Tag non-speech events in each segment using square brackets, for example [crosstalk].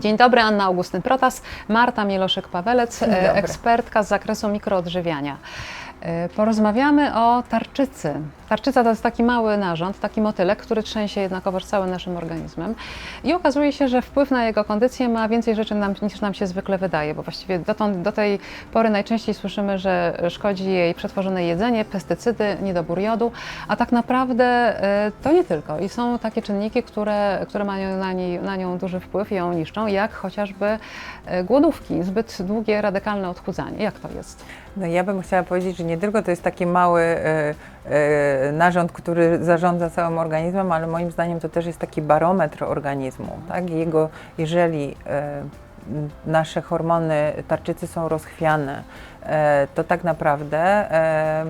Dzień dobry, Anna Augustyn-Protas, Marta Mieloszek-Pawelec, e, ekspertka z zakresu mikroodżywiania. E, Porozmawiamy o tarczycy. Tarczyca to jest taki mały narząd, taki motylek, który trzęsie jednakowoż całym naszym organizmem i okazuje się, że wpływ na jego kondycję ma więcej rzeczy nam, niż nam się zwykle wydaje, bo właściwie dotąd, do tej pory najczęściej słyszymy, że szkodzi jej przetworzone jedzenie, pestycydy, niedobór jodu, a tak naprawdę e, to nie tylko. I są takie czynniki, które, które mają na, niej, na nią duży wpływ i ją niszczą, jak chociażby e, głodówki, zbyt długie, radykalne odchudzanie. Jak to jest? No ja bym chciała powiedzieć, że nie tylko to jest taki mały e, narząd, który zarządza całym organizmem, ale moim zdaniem to też jest taki barometr organizmu. Tak? Jego, jeżeli e, nasze hormony tarczycy są rozchwiane, e, to tak naprawdę e,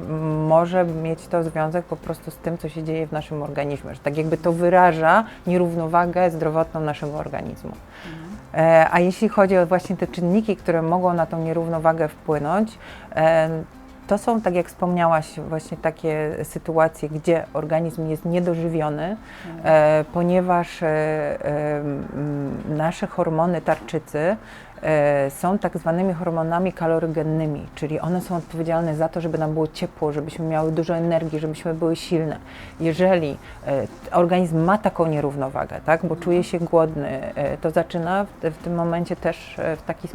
może mieć to związek po prostu z tym, co się dzieje w naszym organizmie, że tak jakby to wyraża nierównowagę zdrowotną naszego organizmu. E, A jeśli chodzi o właśnie te czynniki, które mogą na tą nierównowagę wpłynąć, e, to są, tak jak wspomniałaś, właśnie takie sytuacje, gdzie organizm jest niedożywiony, e, ponieważ e, e, nasze hormony tarczycy są tak zwanymi hormonami kalorygennymi, czyli one są odpowiedzialne za to, żeby nam było ciepło, żebyśmy miały dużo energii, żebyśmy były silne. Jeżeli e, organizm ma taką nierównowagę, tak, bo czuje się głodny, e, to zaczyna w, tym momencie też e, w taki,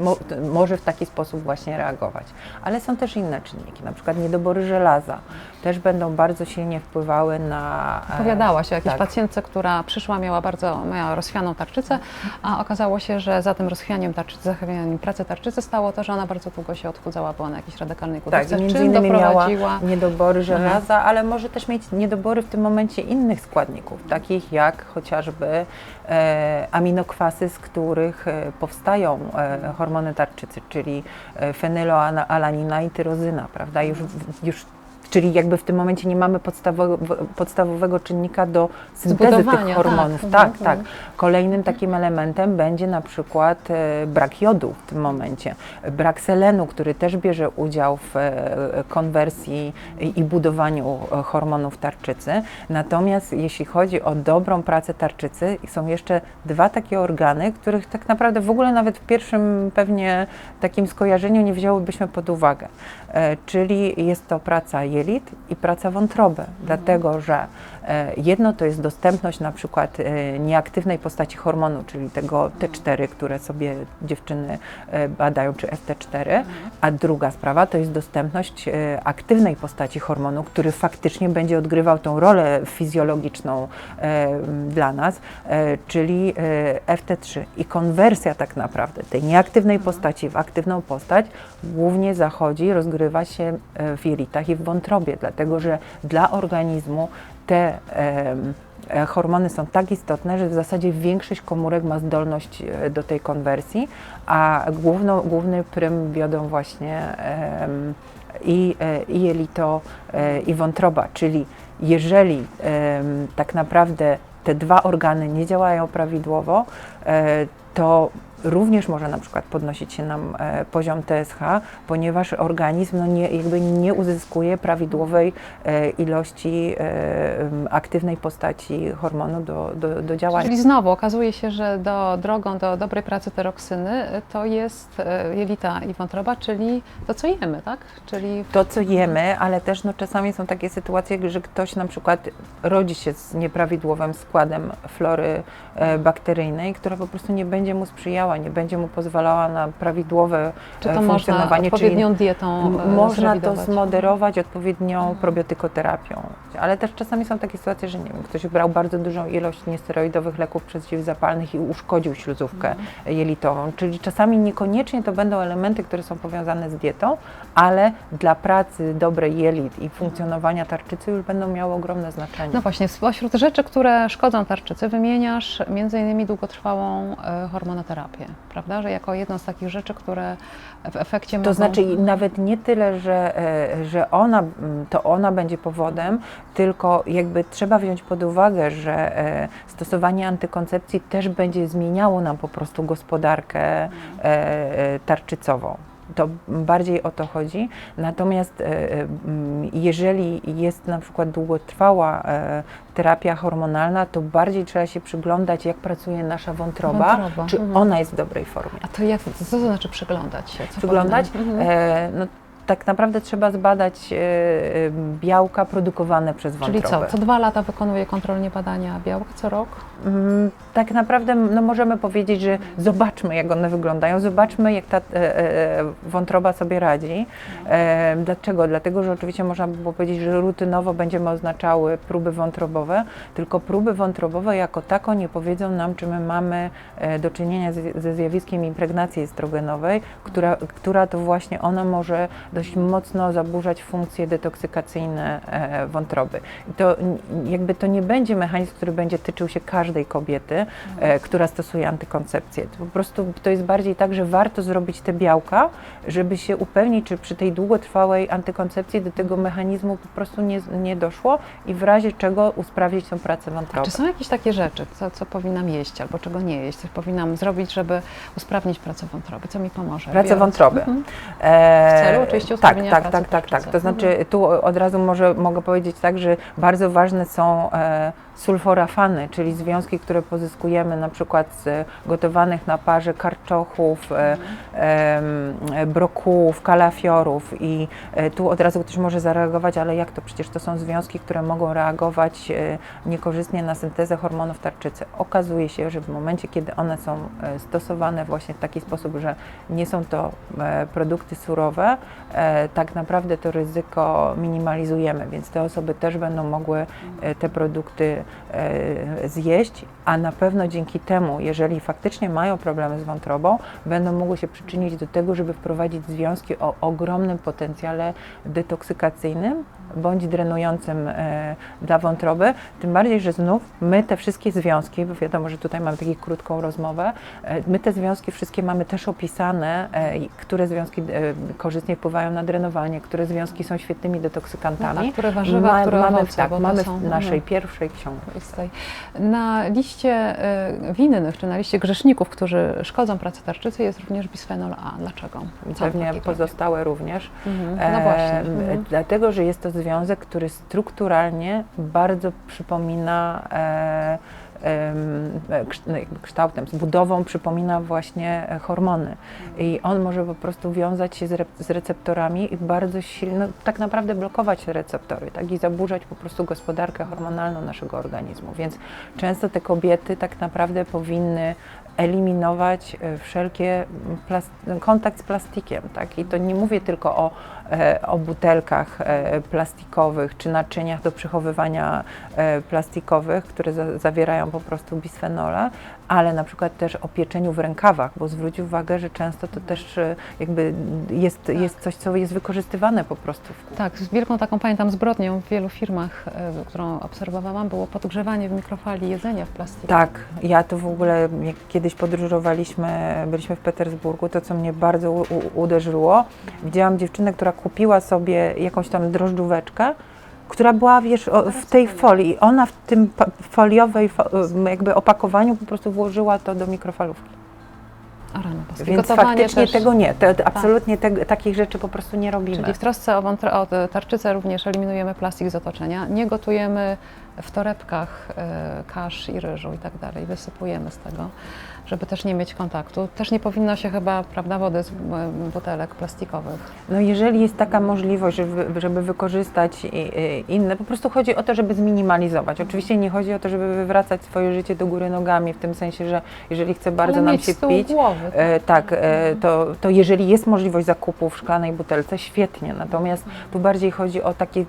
może w taki sposób właśnie reagować. Ale są też inne czynniki, na przykład niedobory żelaza, też będą bardzo silnie wpływały na... e, Opowiadałaś o jakiejś tak. pacjentce, która przyszła, miała bardzo miała rozchwianą tarczycę, a okazało się, że za tym rozchwianiem tarczycy, zachwianiem pracy tarczycy stało to, że ona bardzo długo się odchudzała, była na jakiejś radykalnej Tak, głodówce, i między czym innymi miała doprowadziła... niedobory żelaza, ale może też mieć niedobory w tym momencie innych składników, takich jak chociażby e, aminokwasy, z których e, powstają e, hormony tarczycy, czyli e, fenyloalanina i tyrozyna, prawda? Już, już Czyli jakby w tym momencie nie mamy podstawowego czynnika do syntezy tych hormonów. tak. Tak, Mhm, tak. mhm. Kolejnym takim elementem będzie na przykład e, brak jodu w tym momencie, brak selenu, który też bierze udział w e, konwersji i, budowaniu e, hormonów tarczycy. Natomiast jeśli chodzi o dobrą pracę tarczycy, są jeszcze dwa takie organy, których tak naprawdę w ogóle nawet w pierwszym pewnie takim skojarzeniu nie wzięłybyśmy pod uwagę. Czyli jest to praca jelit i praca wątroby, dlatego że e, jedno to jest dostępność na przykład e, nieaktywnej postaci hormonu, czyli tego T4, które sobie dziewczyny e, badają, czy FT4, a druga sprawa to jest dostępność aktywnej postaci hormonu, który faktycznie będzie odgrywał tą rolę fizjologiczną dla nas, czyli e, FT3 i konwersja tak naprawdę tej nieaktywnej postaci w aktywną postać głównie zachodzi, rozgrywa się w jelitach i w wątrobie, dlatego że dla organizmu te e, hormony są tak istotne, że w zasadzie większość komórek ma zdolność e, do tej konwersji, a główną, główny prym wiodą właśnie i, e, i jelito, i wątroba, czyli jeżeli tak naprawdę te dwa organy nie działają prawidłowo, to również może na przykład podnosić się nam e, poziom TSH, ponieważ organizm no nie, jakby nie uzyskuje prawidłowej e, ilości e, aktywnej postaci hormonu do, do, do działania. Czyli znowu okazuje się, że do, drogą do dobrej pracy teroksyny to jest jelita i wątroba, czyli to, co jemy, tak? Czyli to, co jemy, ale też no, czasami są takie sytuacje, że ktoś na przykład rodzi się z nieprawidłowym składem flory bakteryjnej, która po prostu nie będzie mu sprzyjała, nie będzie mu pozwalała na prawidłowe czy e, to można funkcjonowanie. odpowiednią dietą e, Można to zmoderować odpowiednią probiotykoterapią, ale też czasami są takie sytuacje, że nie wiem, ktoś brał bardzo dużą ilość niesteroidowych leków przeciwzapalnych i uszkodził śluzówkę jelitową, czyli czasami niekoniecznie to będą elementy, które są powiązane z dietą, ale dla pracy dobrej jelit i funkcjonowania tarczycy już będą miały ogromne znaczenie. No właśnie, spośród rzeczy, które szkodzą tarczycy, wymieniasz między innymi długotrwałą e, prawda? Że jako jedną z takich rzeczy, które w efekcie mogą... To znaczy i nawet nie tyle, że, e, że ona, m, to ona będzie powodem, tylko jakby trzeba wziąć pod uwagę, że e, stosowanie antykoncepcji też będzie zmieniało nam po prostu gospodarkę e, tarczycową. To bardziej o to chodzi. Natomiast e, e, jeżeli jest na przykład długotrwała e, terapia hormonalna, to bardziej trzeba się przyglądać, jak pracuje nasza wątroba, Wątroba, czy mhm. ona jest w dobrej formie. A to jak, co to znaczy przyglądać się? Co Przyglądać? Mhm. E, no, tak naprawdę trzeba zbadać e, e, białka produkowane przez Czyli wątrobę. co, co dwa lata wykonuje kontrolnie badania białka, co rok? Mm, Tak naprawdę no możemy powiedzieć, że zobaczmy, jak one wyglądają, zobaczmy, jak ta e, wątroba sobie radzi. Dlaczego? Dlatego, że oczywiście można by było powiedzieć, że rutynowo będziemy oznaczały próby wątrobowe, tylko próby wątrobowe jako tako nie powiedzą nam, czy my mamy do czynienia ze zjawiskiem impregnacji estrogenowej, która, która to właśnie ona może dość mocno zaburzać funkcje detoksykacyjne e, wątroby. I to jakby to nie będzie mechanizm, który będzie tyczył się każdej kobiety, e, która stosuje antykoncepcję. To po prostu to jest bardziej tak, że warto zrobić te białka, żeby się upewnić, czy przy tej długotrwałej antykoncepcji do tego mechanizmu po prostu nie, nie doszło i w razie czego usprawnić tą pracę wątroby. Czy są jakieś takie rzeczy, co, co powinnam jeść albo czego nie jeść, coś powinnam zrobić, żeby usprawnić pracę wątroby? Co mi pomoże? Pracę wątroby. Mhm. E, W celu oczywiście tak, tak, pracy tak, tak, tak. tarczycy. To znaczy tu od razu może mogę powiedzieć tak, że bardzo ważne są e, sulforafany, czyli związki, które pozyskujemy na przykład z gotowanych na parze karczochów, e, em, brokułów, kalafiorów i e, tu od razu ktoś może zareagować, ale jak to? Przecież to są związki, które mogą reagować e, niekorzystnie na syntezę hormonów tarczycy. Okazuje się, że w momencie, kiedy one są e, stosowane właśnie w taki sposób, że nie są to e, produkty surowe, e, tak naprawdę to ryzyko minimalizujemy, więc te osoby też będą mogły e, te produkty e, zjeść, a na pewno dzięki temu, jeżeli faktycznie mają problemy z wątrobą, będą mogły się przyczynić do tego, żeby wprowadzić związki o ogromnym potencjale detoksykacyjnym bądź drenującym e, dla wątroby. Tym bardziej, że znów my te wszystkie związki, bo wiadomo, że tutaj mamy taką krótką rozmowę, e, my te związki wszystkie mamy też opisane, e, które związki korzystnie wpływają na drenowanie, które związki są świetnymi detoksykantami. No tak, które warzywa, które mamy, owoce, tak, mamy są- w naszej mhm. pierwszej książce. Na liście winnych, czy na liście grzeszników, którzy szkodzą pracy tarczycy jest również bisfenol A. Dlaczego? Pewnie pozostałe również. Mhm. No właśnie. Mhm. Dlatego, że jest to związek, który strukturalnie bardzo przypomina no, kształtem, z budową przypomina właśnie e, hormony. I on może po prostu wiązać się z, receptorami i bardzo silno, tak naprawdę blokować te receptory, tak i zaburzać po prostu gospodarkę hormonalną naszego organizmu. Więc często te kobiety tak naprawdę powinny eliminować e, wszelkie kontakt z plastikiem, tak? I to nie mówię tylko o, e, o butelkach plastikowych czy naczyniach do przechowywania plastikowych, które za, zawierają po prostu bisfenole, ale na przykład też o pieczeniu w rękawach, bo zwróć uwagę, że często to też e, jakby jest, jest coś, co jest wykorzystywane po prostu Tak, z wielką taką pamiętam zbrodnią w wielu firmach, y, którą obserwowałam, było podgrzewanie w mikrofali jedzenia w plastiku. Tak, ja to w ogóle, jak kiedyś podróżowaliśmy, byliśmy w Petersburgu, to co mnie bardzo uderzyło, widziałam dziewczynę, która kupiła sobie jakąś tam drożdżóweczkę, która była, wiesz, o, w tej folii. Ona w tym pa- foliowej fo- jakby opakowaniu po prostu włożyła to do mikrofalówki. O rany boskie. Więc Gotowanie faktycznie też, tego nie, to, to absolutnie te, takich rzeczy po prostu nie robimy. Czyli w trosce o, wątro- o tarczycę również eliminujemy plastik z otoczenia. Nie gotujemy w torebkach e, kasz i ryżu i tak dalej. Wysypujemy z tego, żeby też nie mieć kontaktu. Też nie powinno się chyba, prawda, wody z butelek plastikowych. No jeżeli jest taka możliwość, żeby, żeby wykorzystać inne, po prostu chodzi o to, żeby zminimalizować. Oczywiście nie chodzi o to, żeby wywracać swoje życie do góry nogami, w tym sensie, że jeżeli chce bardzo Ale nam się pić, głowy. e, tak, e, to, to jeżeli jest możliwość zakupu w szklanej butelce, świetnie. Natomiast tu bardziej chodzi o takie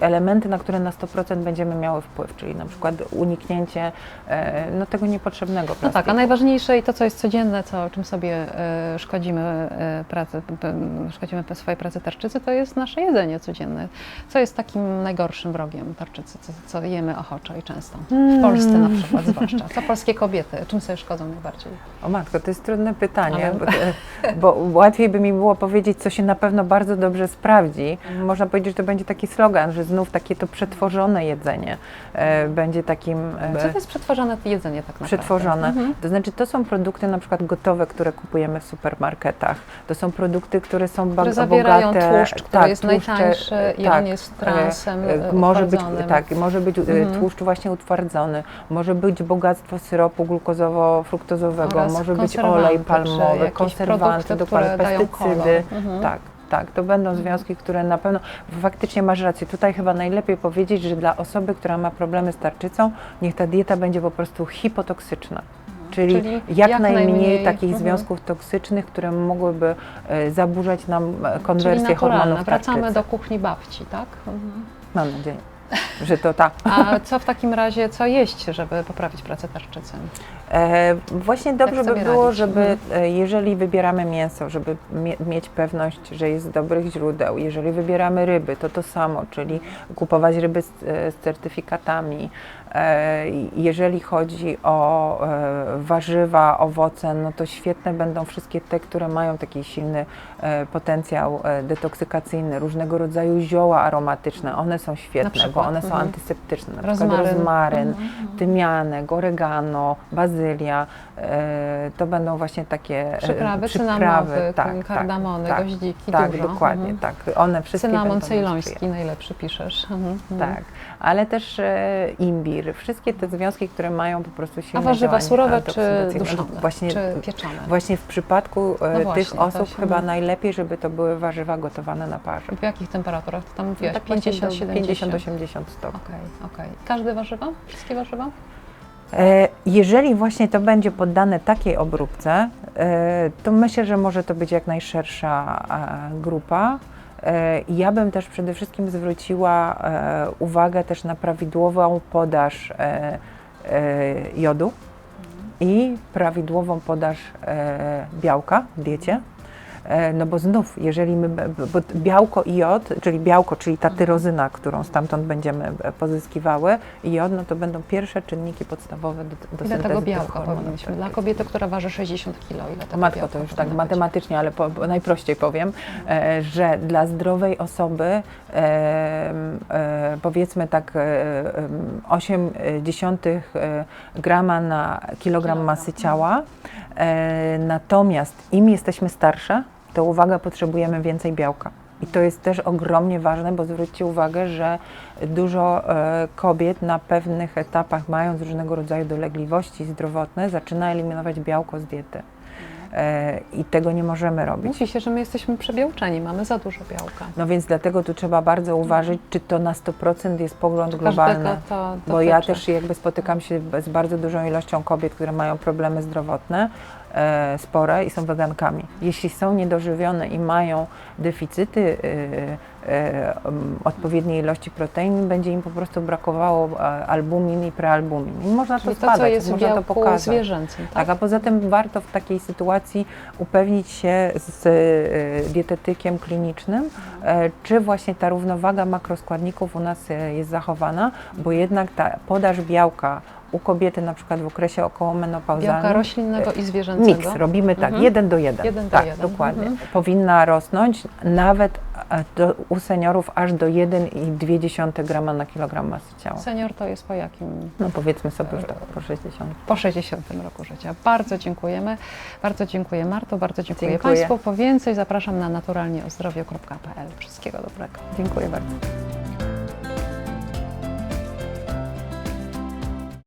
elementy, na które na 100% będziemy miały wpływ, czyli na przykład uniknięcie e, no, tego niepotrzebnego plastiku. No tak, a najważniejsze i to, co jest codzienne, co, czym sobie e, szkodzimy, e, pracy, szkodzimy swojej pracy tarczycy, to jest nasze jedzenie codzienne. Co jest takim najgorszym wrogiem tarczycy, co, co jemy ochoczo i często? W Polsce na przykład zwłaszcza. Co polskie kobiety, czym sobie szkodzą najbardziej? O matko, to jest trudne pytanie, Ale- bo, bo łatwiej by mi było powiedzieć, co się na pewno bardzo dobrze sprawdzi. Można powiedzieć, że to będzie taki slogan, że znów takie to przetworzone jedzenie. Przetworzenie e, będzie takim e, Co to jest przetwarzane jedzenie tak naprawdę? przetworzone. Mhm. To znaczy to są produkty na przykład gotowe, które kupujemy w supermarketach. To są produkty, które są Które bardzo zawierają bogate. tłuszcz, który jest tłuszcze, najtańszy i tak, on jest transem e, e, może być tak, może być e, Mhm. tłuszcz właśnie utwardzony, może być bogactwo syropu glukozowo-fruktozowego, może być olej palmowy, konserwanty, dokładnie, które dają kolor. pestycydy. Mhm. Tak. Tak, to będą związki, które na pewno faktycznie masz rację. Tutaj chyba najlepiej powiedzieć, że dla osoby, która ma problemy z tarczycą, niech ta dieta będzie po prostu hipotoksyczna. Czyli, Mhm. Czyli jak, jak najmniej, najmniej, takich mhm. związków toksycznych, które mogłyby e, zaburzać nam e, Czyli konwersję hormonów Wracamy do kuchni babci, tak? Mam nadzieję, [laughs] że to tak. A co w takim razie, co jeść, żeby poprawić pracę tarczycy? E, właśnie dobrze by było, radzić? żeby Mhm. e, jeżeli wybieramy mięso, żeby mie- mieć pewność, że jest z dobrych źródeł. Jeżeli wybieramy ryby, to to samo, czyli kupować ryby z, e, z certyfikatami. E, jeżeli chodzi o e, warzywa, owoce, no to świetne będą wszystkie te, które mają taki silny e, potencjał detoksykacyjny, różnego rodzaju zioła aromatyczne. One są świetne, bo one są mhm. antyseptyczne. Na Rozmaryn. przykład rozmaryn, Mhm. tymianek, oregano, bazylia. To będą właśnie takie Przyprawy, przyprawy, cynamowy, tak, kardamony, tak, goździki, tak, dużo. dokładnie, Mhm. tak. One wszystkie Cynamon cejloński najlepszy piszesz. Mhm. mhm. Tak, ale też e, imbir, wszystkie te związki, które mają po prostu silne A warzywa surowe czy duszone, Właśnie, czy pieczone? właśnie w przypadku e, No właśnie, tych to osób się- chyba najlepiej, żeby to były warzywa gotowane na parze. W jakich temperaturach? Ty tam mówiłaś? Tak właśnie 50, do 70? 50-80 stopni. Okej, okej. Każde warzywa? Wszystkie warzywa? E, Jeżeli właśnie to będzie poddane takiej obróbce, e, to myślę, że może to być jak najszersza grupa. E, Ja bym też przede wszystkim zwróciła e, uwagę też na prawidłową podaż e, jodu i prawidłową podaż białka w diecie. E, No bo znów, jeżeli my, bo białko i jod, czyli białko, czyli ta tyrozyna, którą stamtąd będziemy e, pozyskiwały, i jod, no to będą pierwsze czynniki podstawowe do, do Ile syntezy tego tych białka hormonów powinniśmy? Dla tarczycy. kobiety, która waży 60 kg, Matko, to już tak być? matematycznie, ale po, po najprościej powiem, e, że dla zdrowej osoby e, e, powiedzmy tak e, em, 0,8 e, grama na kilogram Kilogram. masy ciała. E, natomiast im jesteśmy starsze, to uwaga, potrzebujemy więcej białka. I to jest też ogromnie ważne, bo zwróćcie uwagę, że dużo e, kobiet na pewnych etapach, mając różnego rodzaju dolegliwości zdrowotne, zaczyna eliminować białko z diety. E, I tego nie możemy robić. Mówi się, że my jesteśmy przebiałczeni, mamy za dużo białka. No więc dlatego tu trzeba bardzo uważać, czy to na 100% jest pogląd globalny. To Bo ja też jakby spotykam się z bardzo dużą ilością kobiet, które mają problemy zdrowotne, spore i są wegankami. Jeśli są niedożywione i mają deficyty e, e, odpowiedniej ilości protein, będzie im po prostu brakowało e, albumin i prealbumin. I można Czyli to to, zbadać, co jest można to pokazać. zwierzęcym, tak? Tak, a poza tym warto w takiej sytuacji upewnić się z e, dietetykiem klinicznym, e, czy właśnie ta równowaga makroskładników u nas e, jest zachowana, bo jednak ta podaż białka u kobiety na przykład w okresie okołomenopauzalnym Białka roślinnego i zwierzęcego. Miks, robimy tak, Mhm. jeden do jeden. Jeden do tak, jeden, dokładnie. mhm. Powinna rosnąć nawet e, do, u seniorów aż do 1,2 grama na kilogram masy ciała. Senior to jest po jakim? No powiedzmy sobie już tak po 60. Po 60 roku życia. Bardzo dziękujemy. Bardzo dziękuję Marto, bardzo dziękuję, Dziękuję. Państwu. Po więcej zapraszam na naturalnieozdrowie.pl. Wszystkiego dobrego. Dziękuję bardzo.